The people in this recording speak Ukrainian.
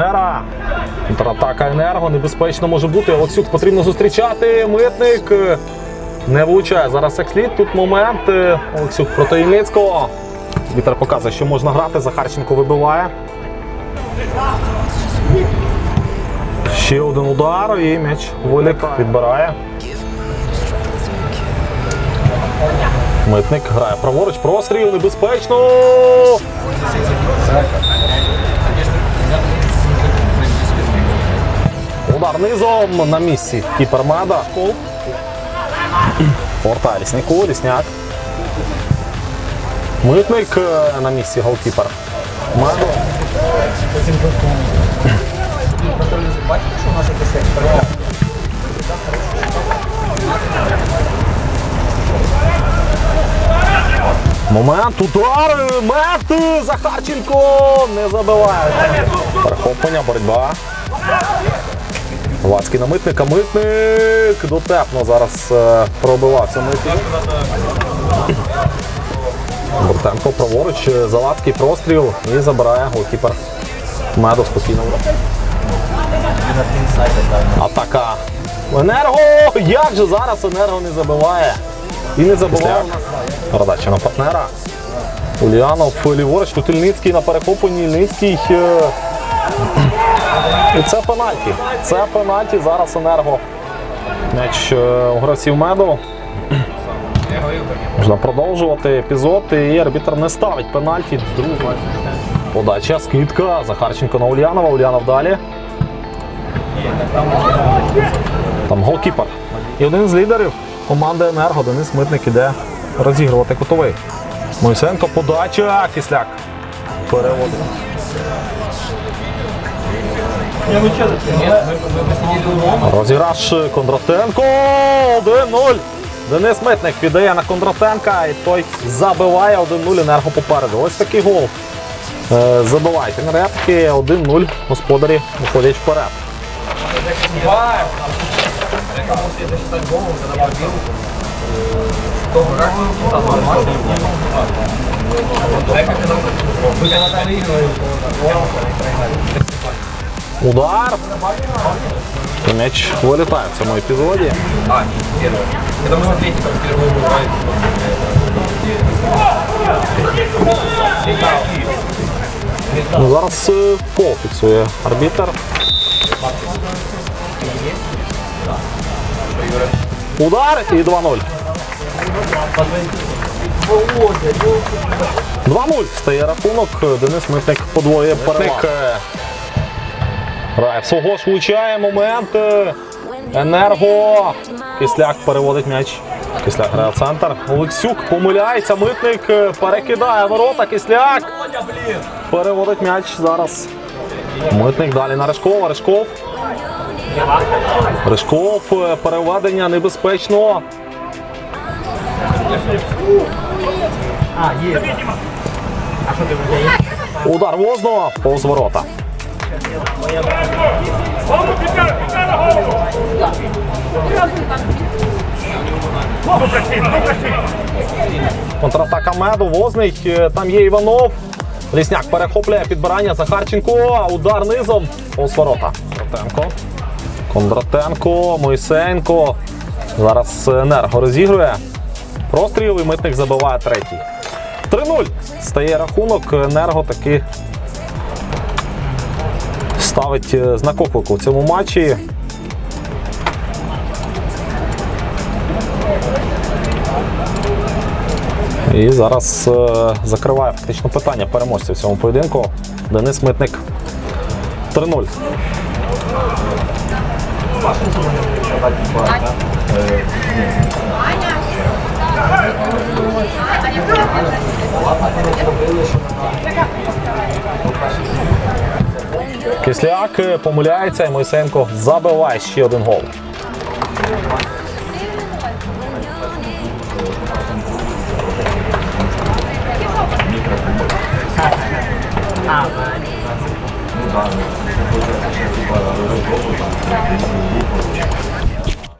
партнера. Контратака енерго небезпечно може бути. Олексюк потрібно зустрічати. Митник е, не влучає. Зараз як слід. Тут момент. е, Олексюк проти Ільницького. Вітер показує, що можна грати. Захарченко вибиває. Ще один удар і м'яч Волік відбирає. Митник грає праворуч, простріл, небезпечно. Удар на місці. Кіпер Мада. Порта Лісняку, Лісняк. Митник е, на місці голкіпер. Медо. Момент, удар, мет, Захарченко не забиває. Перехоплення, боротьба. Вацький на митника, митник дотепно зараз е, пробивався митник. Бортенко праворуч, е, Завадський простріл і забирає голкіпер. Медо спокійно. Атака. Енерго! Як же зараз енерго не забиває? І не забиває у. Передача на партнера. Ульянов ліворуч, тут Ільницький на перехопленні. Ільницький. І це пенальті. Це пенальті. Зараз енерго. М'яч е, у гравців меду. Можна продовжувати епізод. І арбітр не ставить пенальті. Друга подача, скидка. Захарченко на Ульянова. Ульянов далі. Там голкіпер. І один з лідерів команди Енерго Денис Митник іде розігрувати кутовий. Мойсенко подача. Кисляк. Переводить. Розіграш Кондратенко. 1-0. Денис Митник піддає на Кондратенка і той забиває 1-0 енерго попереду. Ось такий гол. Забивають енергетики 1-0. Господарі виходять вперед. Удар. І м'яч вилітає в цьому епізоді. А, нет, первый. Это мы смотрите, как первый бывает. Ну, зараз е, фол фіксує арбітер. Удар і 2-0. 2-0 стає рахунок. Денис Митник подвоює перевагу. Грає свого ж влучає момент. е, Енерго. Кисляк переводить м'яч. Кисляк грає в центр. Олексюк помиляється. Митник е, перекидає ворота. Кисляк. Переводить м'яч зараз. Митник далі на Ришкова. Ришков. Ришков. е, Переведення небезпечно. Удар Возного повз ворота. Контратака меду, Возний, е, там є Іванов. Лісняк перехоплює підбирання Захарченко. Удар низом. Повз ворота. Кондратенко. Кондратенко, Мойсенко. Зараз енерго розігрує. Простріл і митник забиває третій. 3-0. Стає рахунок. Енерго таки ставить е, знак оклику в цьому матчі. І зараз е, закриває фактично питання переможця в цьому поєдинку. Денис Митник 3-0. Кисляк е, помиляється і Мойсенко забиває ще один гол.